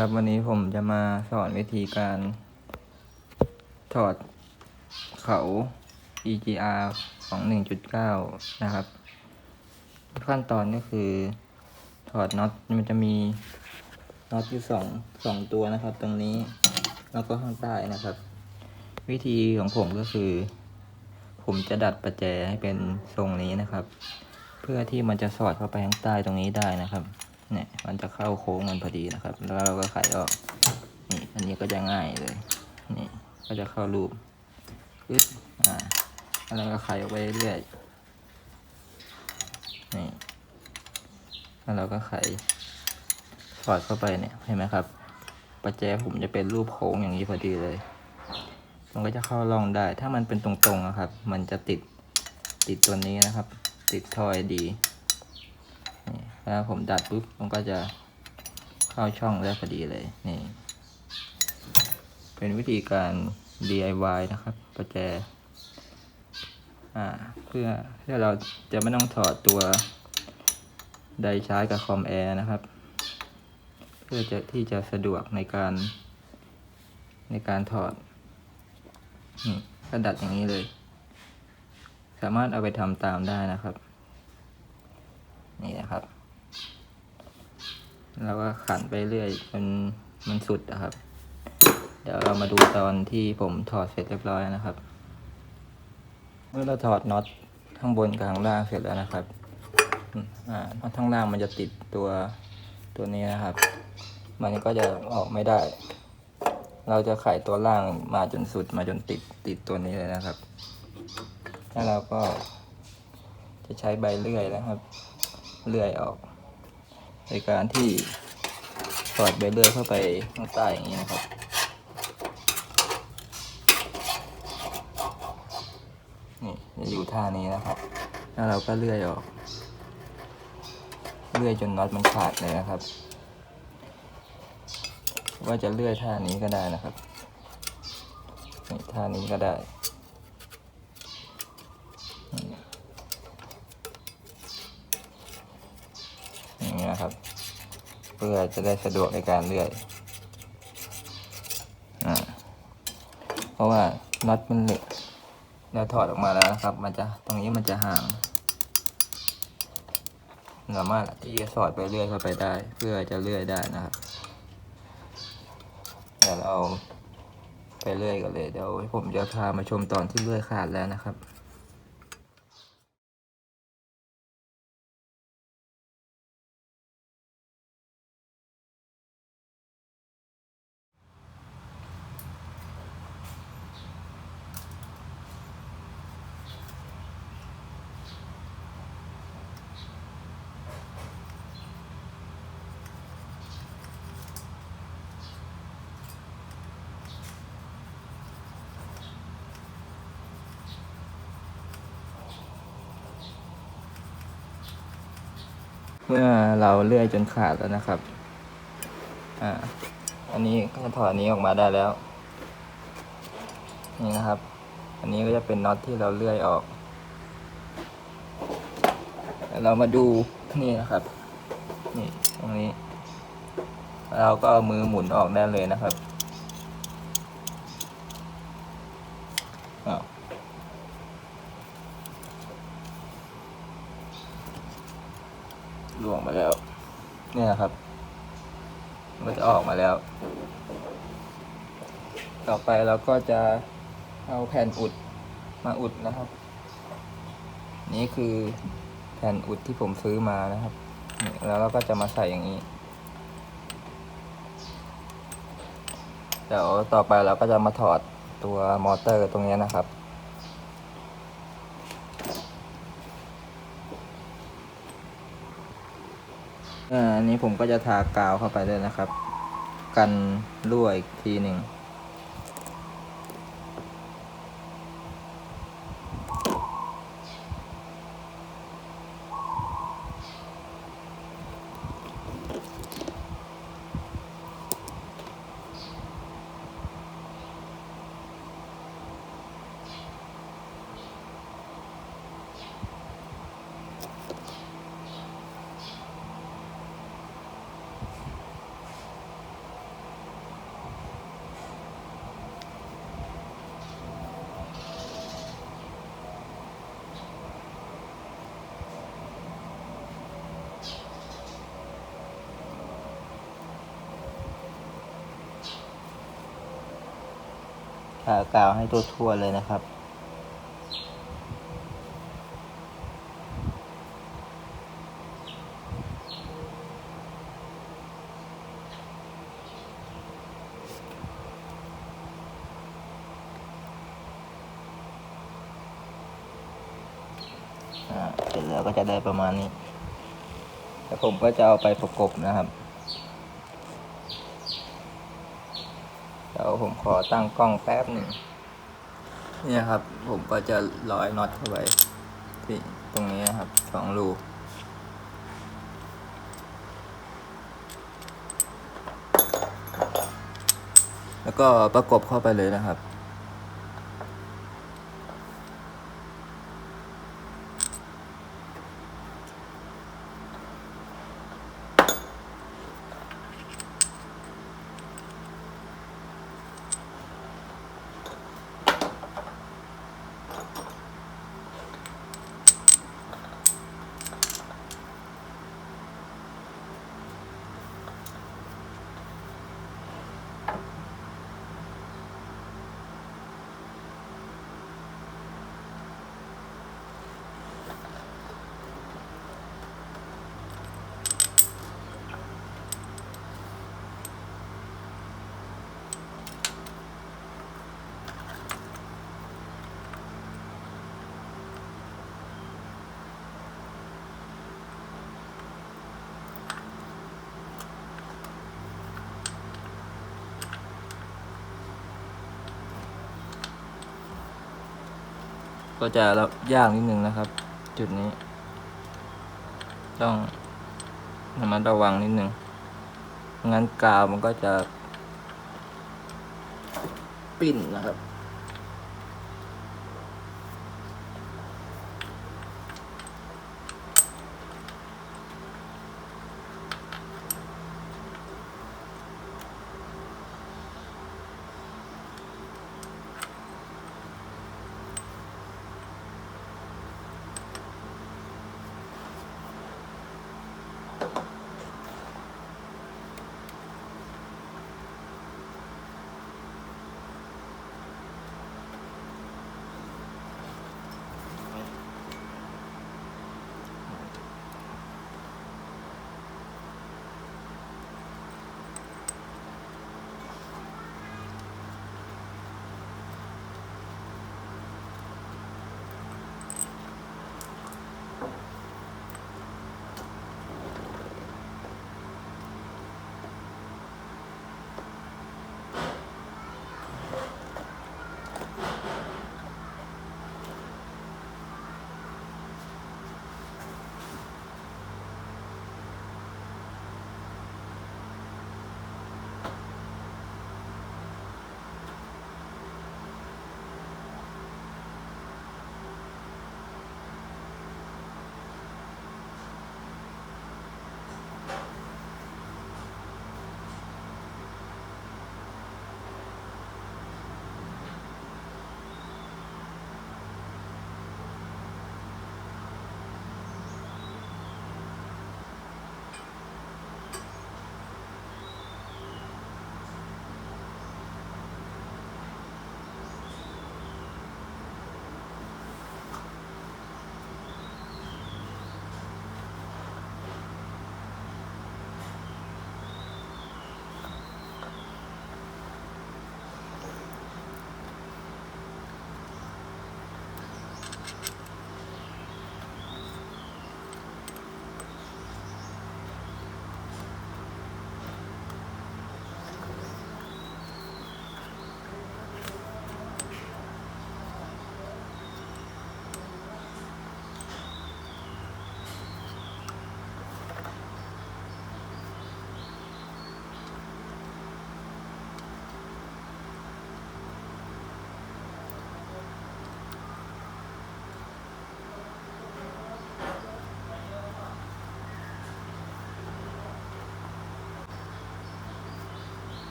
ครับ วันนี้ผมจะมาสอนวิธีการถอดเขา EGR ของ 1.9 นะครับ ขั้นตอนก็คือถอดน็อตมันจะมีน็อตอยู่สองสองตัวนะครับ ตรงนี้แล้วก็ข้างใต้นะครับ วิธีของผมก็คือ ผมจะดัดประแจให้เป็นทรงนี้นะครับ เพื่อที่มันจะสอดเข้าไปข้างใต้ตรงนี้ได้นะครับ เนี่ยมันจะเข้าโค้งมันพอดีนะครับ แล้วเราก็ไขออกนี่อันนี้ก็จะง่ายเลยนี่ก็จะเข้ารูปปึ๊บอ่าแล้วก็ไขออกไปเรื่อยๆนี่แล้วเราก็ไขสอดเข้าไปเนี่ยเห็นไหมครับประแจผมจะเป็นรูปโค้งอย่างนี้พอดีเลย มันก็จะเข้าร่องได้ ถ้ามันเป็นตรงๆนะครับ มันจะติดติดตัวนี้นะครับ ติดทอยดี แล้วผมดัดปุ๊บมันก็จะเข้าช่องได้พอดีเลยนี่ เป็นวิธีการ DIY นะครับประแจอ่าเพื่อเพื่อเราจะไม่ต้องถอดตัวไดชาร์จกับคอมแอร์นะครับ เพื่อจะที่จะสะดวกในการ ในการถอดนี่ก็ดัดอย่างนี้เลย สามารถเอาไปทำตามได้นะครับ นี่นะครับแล้วก็ขันไปเรื่อยจนมันสุดนะครับ เดี๋ยวเรามาดูตอนที่ผมถอดเสร็จเรียบร้อยนะครับ เมื่อเราถอดน็อตข้างบนกับข้างล่างเสร็จแล้วนะครับอ่าน็อตข้างล่างมันจะติดตัวตัวนี้นะครับ มันก็จะออกไม่ได้ เราจะไขตัวล่างมาจนสุดมาจนติดติดตัวนี้เลยนะครับแล้วเราก็จะใช้ใบเลื่อยนะครับ เลื่อยออกในการที่สอดใบเลื่อยเข้าไปข้างใต้อย่างนี้นะครับนี่จะอยู่ท่านี้นะครับ แล้วเราก็เลื่อยออก เลื่อยจนน็อตมันขาดเลยนะครับ ว่าจะเลื่อยท่านี้ก็ได้นะครับท่านี้ก็ได้ อย่างนี้นะครับ เพื่อจะได้สะดวกในการเลื่อยอเพราะว่าน็อตมันเหล็กเราถอดออกมาแล้วนะครับ มันจะตรงนี้มันจะห่างสามารถที่จะสอดไปเลื่อยเข้าไปได้ เพื่อจะเลื่อยได้นะครับเดี๋ยวเราไปเลื่อยกันเลยเดี๋ยวผมจะพามาชมตอนที่เลื่อยขาดแล้วนะครับ เมื่อเราเลื่อยจนขาดแล้วนะครับ อ่า อันนี้ก็จะถอดนนี้ออกมาได้แล้ว นี่นะครับ อันนี้ก็จะเป็นน็อตที่เราเลื่อยออก เรามาดูนี่นะครับ นี่ตรงนี้ เราก็เอามือหมุนออกได้เลยนะครับอ้าว ล่วงมาแล้ว เนี่ยนะครับ มันจะออกมาแล้ว ต่อไปเราก็จะเอาแผ่นอุดมาอุดนะครับ นี่คือแผ่นอุดที่ผมซื้อมานะครับ แล้วเราก็จะมาใส่อย่างนี้ เดี๋ยวต่อไปเราก็จะมาถอดตัวมอเตอร์ตรงนี้นะครับ อันนี้ผมก็จะทากาวเข้าไปด้วยนะครับ กันรั่วอีกทีหนึ่ง กาวให้ทั่วๆเลยนะครับอ่าเสร็จแล้วก็จะได้ประมาณนี้ แล้วผมก็จะเอาไปประกบนะครับ ดี๋ยวผมขอตั้งกล้องแป๊บหนึ่งเนี่ยครับ ผมก็จะร้อยน็อตเข้าไปที่ตรงนี้ครับสองรูแล้วก็ประกบเข้าไปเลยนะครับ ก็จะยากนิดนึงนะครับ จุดนี้ ต้องระมัดระวังนิดนึงงั้นกาวมันก็จะ ปิ้นนะครับ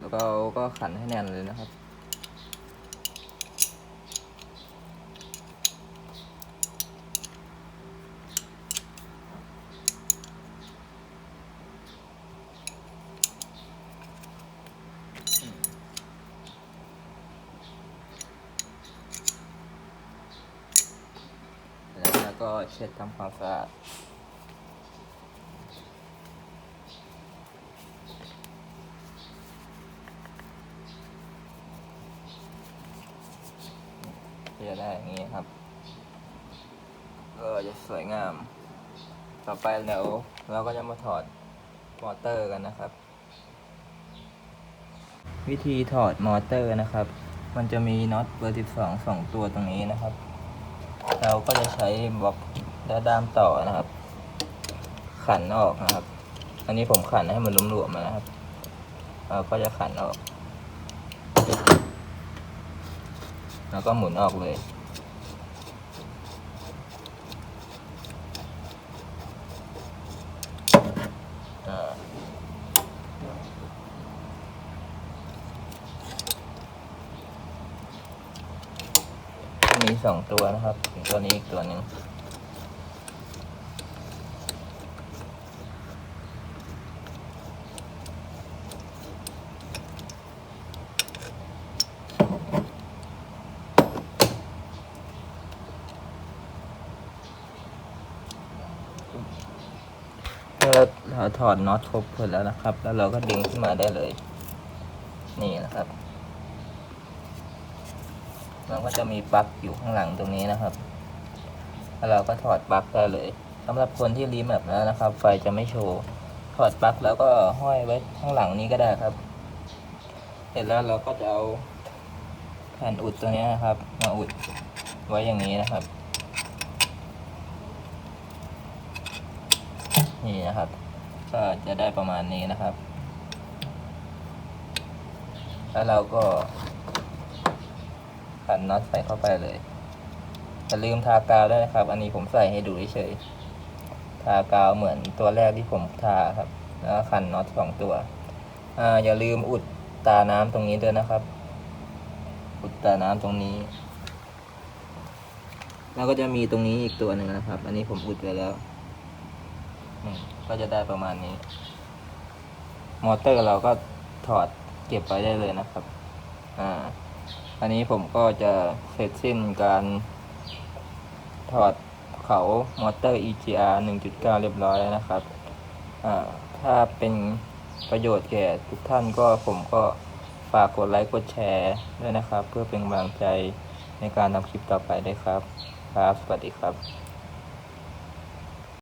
เราก็ขันให้แน่นเลยนะครับ แล้วก็เช็ดทำความสะอาด ก็จะได้อย่างนี้ครับ ก็จะสวยงาม ต่อไปเดี๋ยวเราก็จะมาถอดมอเตอร์กันนะครับ วิธีถอดมอเตอร์นะครับ มันจะมีน็อตเบอร์ 12สองตัวตรงนี้นะครับ เราก็จะใช้บล็อกและด้ามต่อนะครับ ขันออกนะครับ อันนี้ผมขันให้มันหลวมๆมานะครับเราก็จะขันออก แล้วก็หมุนออกเลย มีสองตัวนะครับ ตัวนี้อีกตัวหนึ่งเมื่อเรา ถอดน็อตครบหมดแล้วนะครับ แล้วเราก็ดึงขึ้นมาได้เลย นี่นะครับ มันก็จะมีปลั๊กอยู่ข้างหลังตรงนี้นะครับ แล้วเราก็ถอดปลั๊กได้เลยสำหรับคนที่รีแมปแล้วนะครับ ไฟจะไม่โชว์ ถอดปลั๊กแล้วก็ห้อยไว้ข้างหลังนี้ก็ได้ครับ เสร็จแล้วเราก็จะเอาแผ่นอุดตัวนี้นะครับ มาอุดไว้อย่างนี้นะครับ นี่นะครับ ก็จะได้ประมาณนี้นะครับ แล้วเราก็ขันน็อตใส่เข้าไปเลยอย่าลืมทากาวด้วยนะครับ อันนี้ผมใส่ให้ดูเฉยๆทากาวเหมือนตัวแรกที่ผมทาครับ แล้วขันน็อตสองตัวอ่าอย่าลืมอุดตาน้ำตรงนี้ด้วยนะครับ อุดตาน้ำตรงนี้ แล้วก็จะมีตรงนี้อีกตัวหนึ่งนะครับ อันนี้ผมอุดไปแล้ว ก็จะได้ประมาณนี้ มอเตอร์เราก็ถอดเก็บไว้ได้เลยนะครับ อ่า อันนี้ผมก็จะเสร็จสิ้นการถอดเขามอเตอร์ EGR 1.9 เรียบร้อยแล้วนะครับ อ่า ถ้าเป็นประโยชน์แก่ทุกท่านก็ผมก็ฝากกดไลค์กดแชร์ด้วยนะครับ เพื่อเป็นกำลังใจในการทำคลิปต่อไปด้วยครับ ครับ สวัสดีครับ